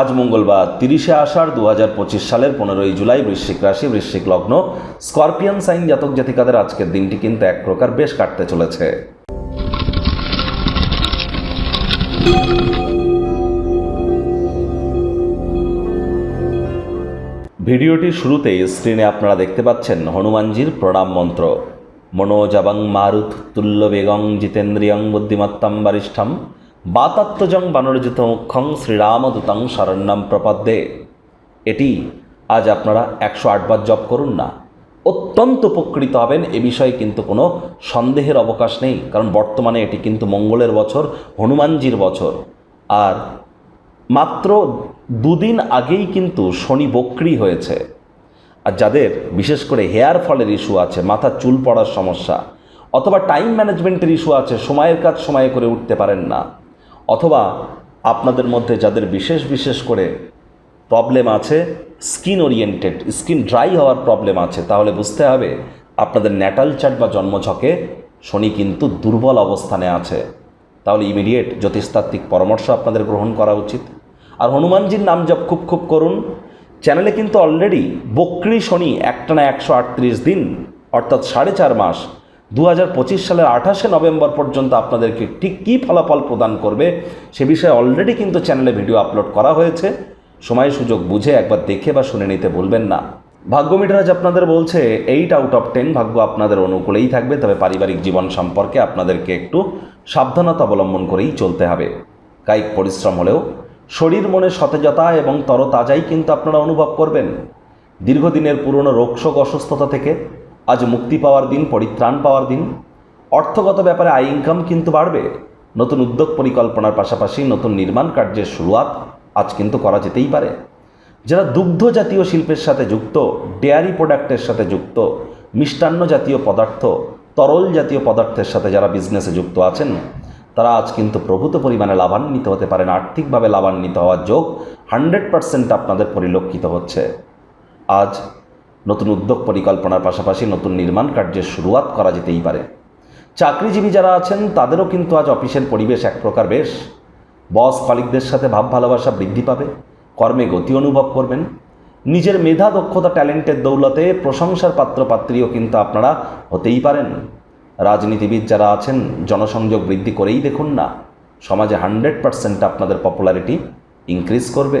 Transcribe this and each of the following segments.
আজ মঙ্গলবার, তিরিশে আষাঢ় দু হাজার পঁচিশ সালের পনেরোই জুলাই বৃশ্চিক রাশি, বৃশ্চিক লগ্ন। স্করপিয়ান সাইন জাতক জাতিকাদের আজকের দিনটি কিন্তু এক প্রকার বেশ কাটতে চলেছে। ভিডিওটির শুরুতেই স্ক্রিনে আপনারা দেখতে পাচ্ছেন হনুমানজির প্রণাম মন্ত্র। মনোজাবাং মারুত তুল্য বেগং জিতেন্দ্রিয়ং বুদ্ধিমত্তাম বারিষ্ঠম। বাতাত্মজং বানরজিত মুখ্যং শ্রীরামদূতং শরণ্যম প্রপদ্যে। এটি আজ আপনারা একশো আটবার জপ করুন না। অত্যন্ত উপকৃত হবেন এ বিষয়ে কিন্তু কোনো সন্দেহের অবকাশ নেই, কারণ বর্তমানে এটি কিন্তু মঙ্গলের বছর, হনুমানজির বছর। আর মাত্র দুদিন আগেই কিন্তু শনি বক্রি হয়েছে। আর যাদের বিশেষ করে হেয়ার ফলের ইস্যু আছে মাথার চুল পড়ার সমস্যা, অথবা টাইম ম্যানেজমেন্টের ইস্যু আছে, সময়ের কাজ সময়ে করে উঠতে পারেন না। অথবা আপনাদের মধ্যে যাদের বিশেষ বিশেষ করে প্রবলেম আছে স্কিন ওরিয়েন্টেড স্কিন ড্রাই হওয়ার প্রবলেম আছে, তাহলে বুঝতে হবে আপনাদের ন্যাটাল চার্ট বা জন্মছকে শনি কিন্তু দুর্বল অবস্থানে আছে। তাহলে ইমিডিয়েট জ্যোতিষতাত্ত্বিক পরামর্শ আপনাদের গ্রহণ করা উচিত। আর হনুমানজির নাম জপ খুব খুব করুন। চ্যানেলে কিন্তু অলরেডি বক্রি শনি একটানা একশো আটত্রিশ দিন, অর্থাৎ সাড়ে চার মাস দু হাজার পঁচিশ সালের আঠাশে নভেম্বর পর্যন্ত আপনাদেরকে ঠিক কী ফলাফল প্রদান করবে সে বিষয়ে অলরেডি কিন্তু চ্যানেলে ভিডিও আপলোড করা হয়েছে। সময় সুযোগ বুঝে একবার দেখে বা শুনে নিতে ভুলবেন না। ভাগ্য মিটারাজ আপনাদের বলছে এইট আউট অফ টেন ভাগ্য আপনাদের অনুকূলেই থাকবে, তবে পারিবারিক জীবন সম্পর্কে আপনাদেরকে একটু সাবধানতা অবলম্বন করেই চলতে হবে। কায়িক পরিশ্রম হলেও শরীর মনে সতেজতা এবং তরতাজাই কিন্তু আপনারা অনুভব করবেন। দীর্ঘদিনের পুরনো রোগশোক অসুস্থতা থেকে আজ মুক্তি পাওয়ার দিন, পরিত্রাণ পাওয়ার দিন। অর্থগত ব্যাপারে আয় ইনকাম কিন্তু বাড়বে। নতুন উদ্যোগ পরিকল্পনার পাশাপাশি নতুন নির্মাণ কার্যের শুরুয়াত আজ কিন্তু করা যেতেই পারে। যারা দুগ্ধ জাতীয় শিল্পের সাথে যুক্ত, ডেয়ারি প্রোডাক্টের সাথে যুক্ত, মিষ্টান্ন জাতীয় পদার্থ, তরল জাতীয় পদার্থের সাথে যারা বিজনেসে যুক্ত আছেন, তারা আজ কিন্তু প্রভূত পরিমাণে লাভান্বিত হতে পারেন। আর্থিকভাবে লাভান্বিত হওয়ার যোগ হান্ড্রেড পারসেন্ট আপনাদের পরিলক্ষিত হচ্ছে। আজ নতুন উদ্যোগ পরিকল্পনার পাশাপাশি নতুন নির্মাণ কার্যের শুরুয়াত করা যেতেই পারে। চাকরিজীবী যারা আছেন, তাদেরও কিন্তু আজ অফিসের পরিবেশ এক প্রকার বেশ। বস কলিকদের সাথে ভাব ভালোবাসা বৃদ্ধি পাবে, কর্মে গতি অনুভব করবেন। নিজের মেধা, দক্ষতা, ট্যালেন্টের দৌলতে প্রশংসার পাত্রপাত্রীও কিন্তু আপনারা হতেই পারেন। রাজনীতিবিদ যারা আছেন, জনসংযোগ বৃদ্ধি করেই দেখুন না, সমাজে হান্ড্রেড পার্সেন্ট আপনাদের পপুলারিটি ইনক্রিজ করবে।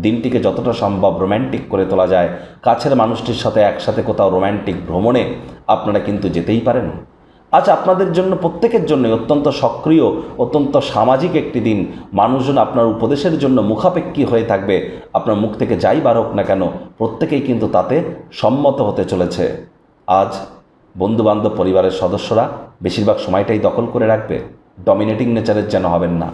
দিনটিকে যতটা সম্ভব রোম্যান্টিক করে তোলা যায়, কাছের মানুষটির সাথে একসাথে কোথাও রোম্যান্টিক ভ্রমণে আপনারা কিন্তু যেতেই পারেন। আজ আপনাদের জন্য, প্রত্যেকের জন্য অত্যন্ত সক্রিয়, অত্যন্ত সামাজিক একটি দিন। মানুষজন আপনার উপদেশের জন্য মুখাপেক্ষী হয়ে থাকবে। আপনার মুখ থেকে যাই বার হোক না কেন, প্রত্যেকেই কিন্তু তাতে সম্মত হতে চলেছে। আজ বন্ধুবান্ধব পরিবারের সদস্যরা বেশিরভাগ সময়টাই দখল করে রাখবে। ডমিনেটিং নেচারের যেন হবেন না।